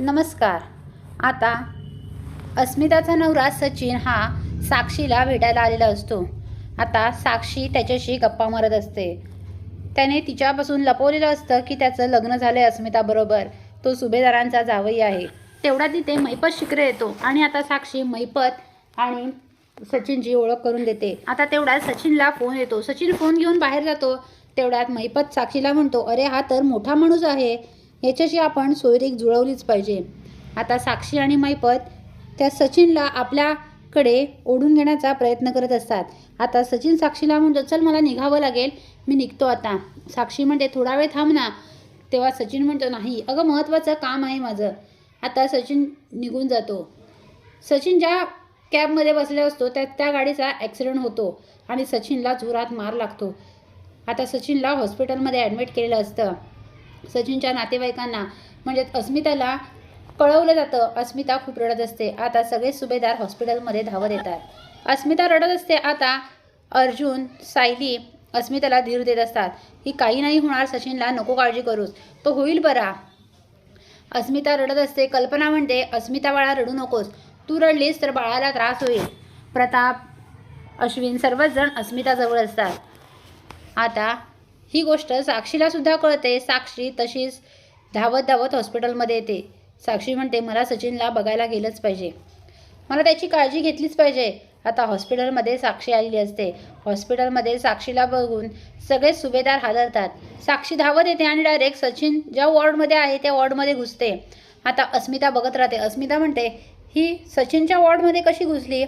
नमस्कार. आता अस्मिताचा नवरा सचिन हा साक्षीला भेटायला आलेला असतो. आता साक्षी त्याच्याशी गप्पा मारत असते. त्याने तिच्यापासून लपवलेलं असतं की त्याचं लग्न झालं आहे अस्मिताबरोबर तो सुभेदारांचा जावई आहे. तेवढा तिथे मैपत शिकरे येतो आणि आता साक्षी मैपत आणि सचिनची ओळख करून देते. आता तेवढ्यात सचिनला फोन येतो. सचिन फोन घेऊन बाहेर जातो. तेवढ्यात मैपत साक्षीला म्हणतो अरे हा तर मोठा माणूस आहे. याच्याशी आपण सोयरीक जुळवलीच पाहिजे. आता साक्षी आणि मैपत त्या सचिनला आपल्याकडे ओढून घेण्याचा प्रयत्न करत असतात. आता सचिन साक्षीला म्हणतो चल मला निघावं लागेल. मी निघतो आता. साक्षी म्हणते थोडा वेळ थांब ना. तेव्हा सचिन म्हणतो नाही अगं महत्त्वाचं काम आहे माझं. आता सचिन निघून जातो. सचिन ज्या कॅबमध्ये बसलेला असतो त्या त्या गाडीचा ॲक्सिडेंट होतो आणि सचिनला जोरात मार लागतो. आता सचिनला हॉस्पिटलमध्ये ॲडमिट केलेलं असतं. सचिनच्या नातेवाईकांना. म्हणजे अस्मिताला कळवलं जातं. अस्मिता खूप रडत असते. आता सगळे सुभेदार हॉस्पिटलमध्ये धावत येतात. अस्मिता रडत असते. आता अर्जुन सायली अस्मिताला धीर देत असतात. की काही नाही होणार. सचिनला नको काळजी करूस. तो होईल बरा. अस्मिता रडत असते. कल्पना म्हणते अस्मिता बाळा रडू नकोस. तू रडलीस तर बाळाला त्रास होईल. प्रताप अश्विन सर्वच जण अस्मिताजवळ असतात. आता ही गोष्ट साक्षीला सुद्धा कळते. साक्षी तशीच धावत धावत हॉस्पिटलमध्ये येते. साक्षी म्हणते मला सचिनला बघायला गेलंच पाहिजे. मला त्याची काळजी घेतलीच पाहिजे. आता हॉस्पिटलमध्ये साक्षी आलेली असते. हॉस्पिटलमध्ये साक्षीला बघून सगळे सुभेदार हादरतात. साक्षी धावत येते आणि डायरेक्ट सचिन ज्या वॉर्डमध्ये आहे त्या वॉर्डमध्ये घुसते. आता अस्मिता बघत राहते. अस्मिता म्हणते ही सचिनच्या वॉर्डमध्ये कशी घुसली?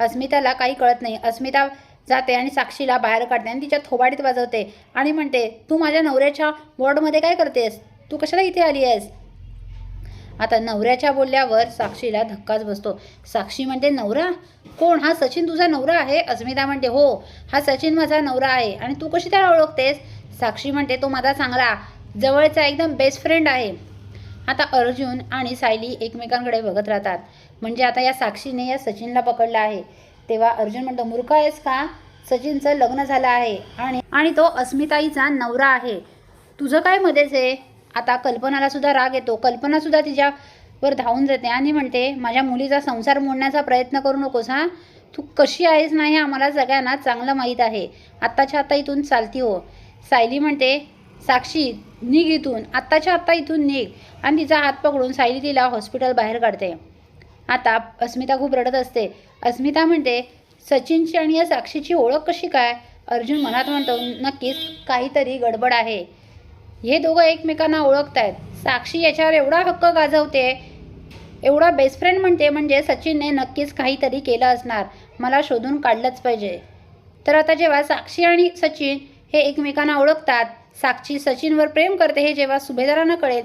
अस्मिताला काही कळत नाही. अस्मिता जाते आणि साक्षीला बाहेर काढते आणि तिच्या थोबाडीत वाजवते आणि म्हणते तू माझ्या नवऱ्याच्या वॉर्डमध्ये काय करतेस? तू कशाला इथे आली आहेस? आता नवऱ्याच्या बोलल्यावर साक्षीला धक्काच बसतो. साक्षी म्हणते नवरा? कोण? हा सचिन तुझा नवरा आहे? अस्मिता म्हणते हो हा सचिन माझा नवरा आहे. आणि तू कशी त्याला ओळखतेस? साक्षी म्हणते तो माझा चांगला जवळचा एकदम बेस्ट फ्रेंड आहे. आता अर्जुन आणि सायली एकमेकांकडे बघत राहतात. म्हणजे आता या साक्षीने या सचिनला पकडलं आहे. तेव्हा अर्जुन म्हणतो मूर्ख आहेस का? सचिनचं लग्न झालं आहे आणि आणि तो अस्मिताईचा नवरा आहे. तुझं काय मध्येच आहे? आता कल्पनाला सुद्धा राग येतो. कल्पना सुद्धा तिच्यावर धावून जाते आणि म्हणते माझ्या मुलीचा संसार मोडण्याचा प्रयत्न करू नकोस हां? तू कशी आहेस नाही आम्हाला सगळ्यांना चांगलं माहीत आहे. आत्ताच्या आत्ता इथून चालती हो. सायली म्हणते साक्षी निघ इथून. आत्ताच्या आत्ता इथून निघ. आणि तिचा हात पकडून सायली तिला हॉस्पिटल बाहेर काढते. आता अस्मिता खूप रडत असते. अस्मिता म्हणते सचिनची आणि या साक्षीची ओळख कशी काय? अर्जुन मनात म्हणतो नक्कीच काहीतरी गडबड आहे. हे दोघं एकमेकांना ओळखत आहेत साक्षी याच्यावर एवढा हक्क गाजवते एवढा बेस्ट फ्रेंड म्हणते म्हणजे सचिनने नक्कीच काहीतरी केलं असणार. मला शोधून काढलंच पाहिजे. तर आता जेव्हा साक्षी आणि सचिन हे एकमेकांना ओळखतात साक्षी सचिनवर प्रेम करते हे जेव्हा सुभेदारांना कळेल